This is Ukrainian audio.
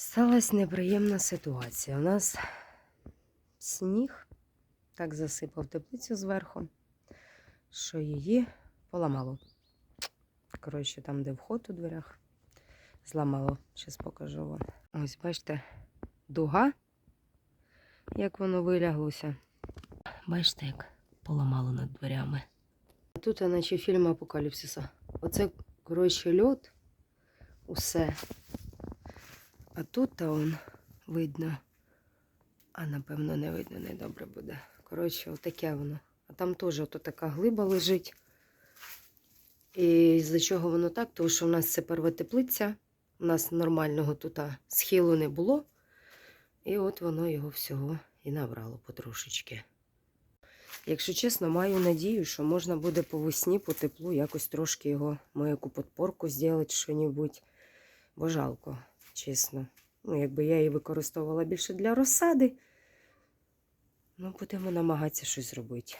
Сталась неприємна ситуація. У нас сніг так засипав теплицю зверху, що її поламало. Коротше, там, де вход у дверях, зламало. Зараз покажу вам. Ось, бачите, дуга, як воно виляглося. Бачите, як поламало над дверями. Тут, наче фільм Апокаліпсиса. Оце, коротше, льот, усе. А тут та он видно. А напевно не видно, не добре буде. Коротше, отаке воно. А там теж ото така глиба лежить. І з-за чого воно так? Тому що в нас це перша теплиця. У нас нормального тут схилу не було. І от воно його всього і набрало потрошечки. Якщо чесно, маю надію, що можна буде по весні, по теплу якось трошки його, мою подпорку зробити, що-небудь. Бо жалко, чесно. Ну, якби я її використовувала більше для розсади. Ну, будемо намагатися щось зробити.